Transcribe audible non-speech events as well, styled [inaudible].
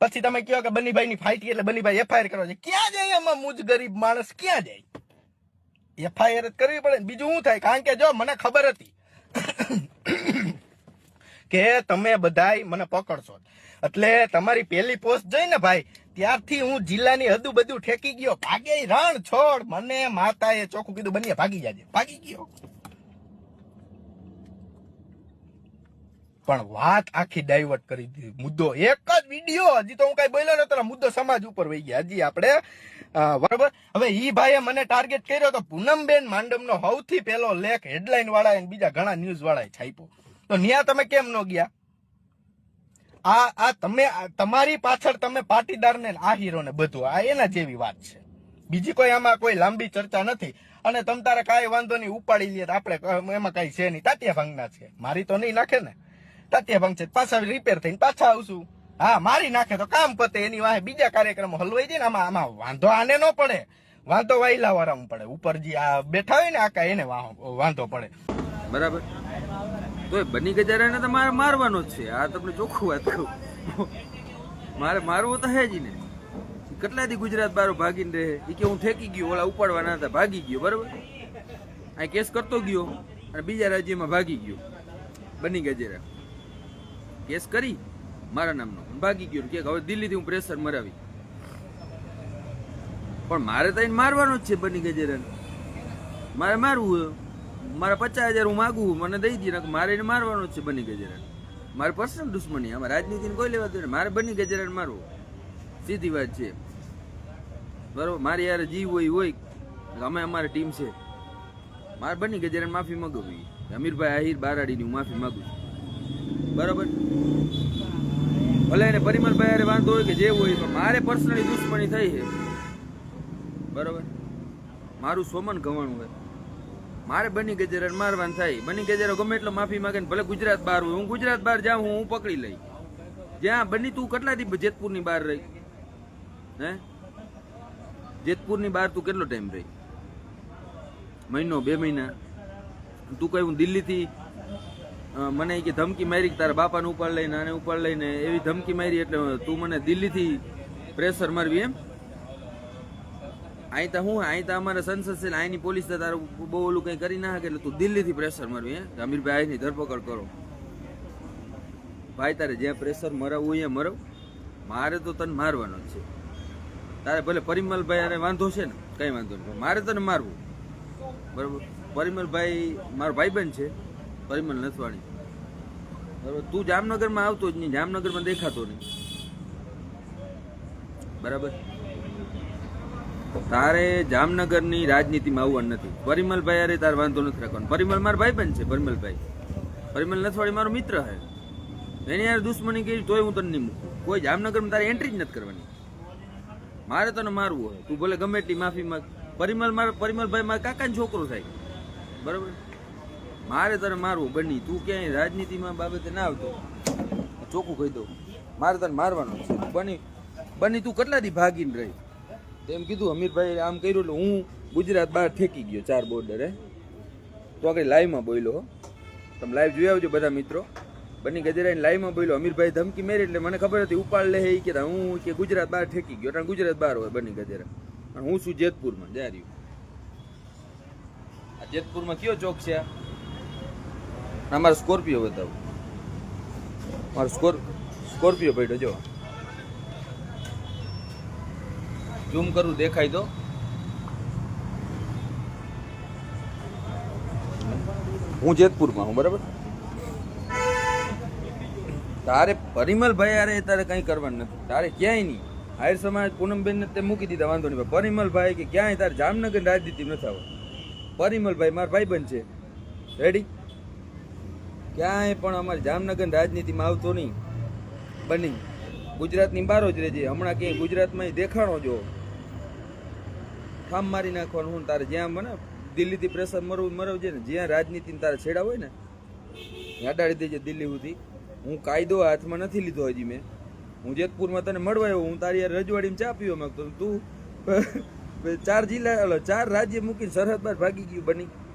પછી તમે કહો કે બનીભાઈ ની ફાઇટ એટલે બનીભાઈ એફઆઈઆર કરો છે. ક્યાં જાય એમાં મુજ ગરીબ માણસ? ક્યાં જાય? એફઆઈઆર જ કરવી પડે બીજું શું થાય? કારણ કે જો મને ખબર હતી [coughs] કે તમે બધાય મને પકડશો. એટલે તમારી પહેલી પોસ્ટ જોઈ ને ભાઈ, ત્યારથી હું જિલ્લાની હદુ બધું ઠેકી ગયો. ભાગે રણ છોડ. મને માતાએ ચોખ્ખું કીધું, બનીએ, ભાગી જાજે. ભાગી ગયો. પણ વાત આખી ડાયવર્ટ કરી દીધી. મુદ્દો એક જ વીડિયો હજી તો હું કઈ બોલ્યો નતો મુદ્દો સમાજ ઉપર વહી ગયા. હજી આપણે બરોબર? હવે ઈ ભાઈએ મને ટાર્ગેટ કર્યો તો પૂનમબેન માંડમનો સૌથી પહેલો લેખ હેડલાઇન વાળા અને બીજા ઘણા ન્યૂઝ વાળાએ છાપ્યો તો ન્યા તમે કેમ ન ગયા? આ આ તમે તમારી પાછળ તમે પાટીદાર ને આ હીરો ને બધું, આ એના જેવી વાત છે. બીજી કોઈ આમાં કોઈ લાંબી ચર્ચા નથી. અને તમ તારે કાંઈ વાંધો નહીં, ઉપાડી તો આપણે એમાં કઈ છે નહીં. તાટિયા ભાંગના છે. મારી તો નહીં નાખે ને. તાટિયા ભાંગ છે. પાછા રિપેર થઈને પાછા આવશું હા, મારી નાખે તો કામ પતે, એની વાહે બીજા કાર્યક્રમો હલવાઈ જાય ને આમાં આમાં વાંધો આને ન પડે. વાંધો વાયલા વાળામાં પડે. ઉપર જે આ બેઠા હોય ને આકા, એને વાંધો પડે. બરાબર. તો બની ગજારાને તો મારે મારવાનો જ છે. આ તમને ચોખ્ખું વાત કહું. મારે મારવું તો હે જ ને કેટલા દી ગુજરાત બારો ભાગીને રહે? એ કે હું ઠેકી ગયો, ઓલા ઉપાડવાના હતા, ભાગી ગયો, બરાબર? આ કેસ કરતો ગયો અને બીજા રાજ્યમાં ભાગી ગયો. બની ગજેરા. કેસ કરી મારા નામનો. ભાગી ગયો. કે હવે દિલ્હીથી હું પ્રેશર મરાવી. પણ મારે તો એને મારવાનો જ છે બની ગજેરાને મારે મારવું મારા પચાસ હજાર હું માગું મને દઈ દઈએ મારે એને મારવાનો જ છે બની ગજેરાને મારે પર્સનલ દુશ્મની. આમાં રાજનીતિને કોઈ લેવા દે. મારે બની ગજરાને મારવું. સીધી વાત છે. બરોબર? મારી યાર જીવ હોય હોય. અમે અમારી ટીમ છે. મારે બની ગજરાને માફી મગવવી અમીરભાઈ આહિર બારાડીની હું માફી માગું છું. બરોબર? ભલે એને પરિમલભાઈ હારે વાંધો હોય કે જે હોય, પણ મારે પર્સનલી દુશ્મની થઈ છે. બરાબર? મારું સોમન ગવાણું હોય. મારે બની ગજેરા મારવાનું થાય. બની ગજેરો ગમે એટલો માફી માગે ભલે ગુજરાત બહાર હોય. હું ગુજરાત બહાર જાઉં, હું પકડી લઈ જ્યાં બની તું કેટલા દી જેતપુરની બહાર રહી? હે? જેતપુરની બહાર તું કેટલો ટાઈમ રહી? મહિનો, બે મહિના? તું કહ્યું દિલ્હીથી મને કે ધમકી મારી તારા બાપાને ઉપાડ લઈને, આને ઉપાડ લઈને, એવી ધમકી મારી એટલે તું મને દિલ્હીથી પ્રેશર મારવી એમ. અહીં તો હું અહીં તો અમારે સંસદ છે અહીંની પોલીસ તો તારું બહુ ઓલું કંઈ કરી ના એટલે તું દિલ્હીથી પ્રેશર મારવી, હે? કે અમીરભાઈ અહીંની ધરપકડ કરો. ભાઈ, તારે જ્યાં પ્રેશર મરાવવું અહીંયા મરવ. મારે તો તને મારવાનો જ છે. તારે ભલે પરિમલભાઈ અરે વાંધો છે ને, કંઈ વાંધો નહીં મારે તને મારવું. બરાબર? પરિમલભાઈ મારો ભાઈબંધ છે. પરિમલ નસવાણી. બરાબર? તું જામનગરમાં આવતો જ નહીં, જામનગરમાં દેખાતો નહીં. બરાબર? તારે જામનગરની રાજનીતિમાં આવવાનું નથી. પરિમલભાઈ અરે તારે વાંધો નથી રાખવાનો. પરિમલ મારો પણ છે, પરિમલભાઈ. પરિમલ નથવાડી મારો મિત્ર છે એની યાર દુશ્મની કહી તોય હું તને નહીં મૂકું. કોઈ જામનગરમાં તારે એન્ટ્રી જ નથી કરવાની. મારે તને મારવું હોય. તું ભલે ગમે એટલી માફી માંગ. પરિમલ મારા પરિમલભાઈ મારા કાકાનો છોકરો થાય. બરાબર? મારે તને મારવું બની. તું ક્યાંય રાજનીતિમાં બાબતે ના આવતો. ચોખ્ખું કહી દઉં. મારે તને મારવાનું છે. બની બની તું કેટલા દી ભાગીને રહી? તેમ કીધું અમીરભાઈ આમ કર્યું એટલે હું ગુજરાત બહાર ઠેકી ગયો ચાર બોર્ડરે તો આગળ લાઈવમાં બોલ્યો. તમે લાઈવ જોઈ આવજો બધા મિત્રો. બની ગજરાઈને લાઈવમાં બોલ્યો. અમીરભાઈ ધમકી મેરી એટલે મને ખબર હતી, ઉપાડ લે એ કહેતા હું કે ગુજરાત બહાર ઠેકી ગયો. કારણ ગુજરાત બહાર હોય બની ગજરા અને હું છું જેતપુરમાં જા રહ્યું આ જેતપુરમાં કયો ચોક છે ના, મારે સ્કોર્પિયો બતાવું. મારો સ્કોર સ્કોર્પિયો પડ્યો જો. ઝૂમ કરું દેખાય તો. હું જેતપુરમાં હું બરાબર? તારે પરિમલભાઈ યારે તારે કંઈ કરવાનું નથી. તારે ક્યાંય નહીં. હાયર સમાજ પૂનમબેનને તે મૂકી દીધા વાંધો નહીં. પરિમલભાઈ કે ક્યાંય તારે જામનગર રાજનીતિ નથી આવવાનું પરિમલભાઈ મારા ભાઈબંધ છે. રેડી ક્યાંય પણ અમારે જામનગર રાજનીતિમાં આવતો નહીં. બની. ગુજરાતની બહાર જ રહેજે. હમણાં ક્યાંય ગુજરાતમાં દેખાણો જો ઠામ મારી નાખવાનું હું તારે જ્યાં મને દિલ્હીથી પ્રેશર મરવું મરવજે ને જ્યાં રાજનીતિ તારે છેડા હોય ને અડાડી દેજે દિલ્હી સુધી હું કાયદો હાથમાં નથી લીધો હજી મેં. હું જેતપુરમાં તને મળવા આવ્યો. હું તારી યાર રજવાડીમાં ચા પીવા માગતો તું ચાર જિલ્લા, ચાર રાજ્ય મૂકીને સરહદ બાર ભાગી ગયું બની.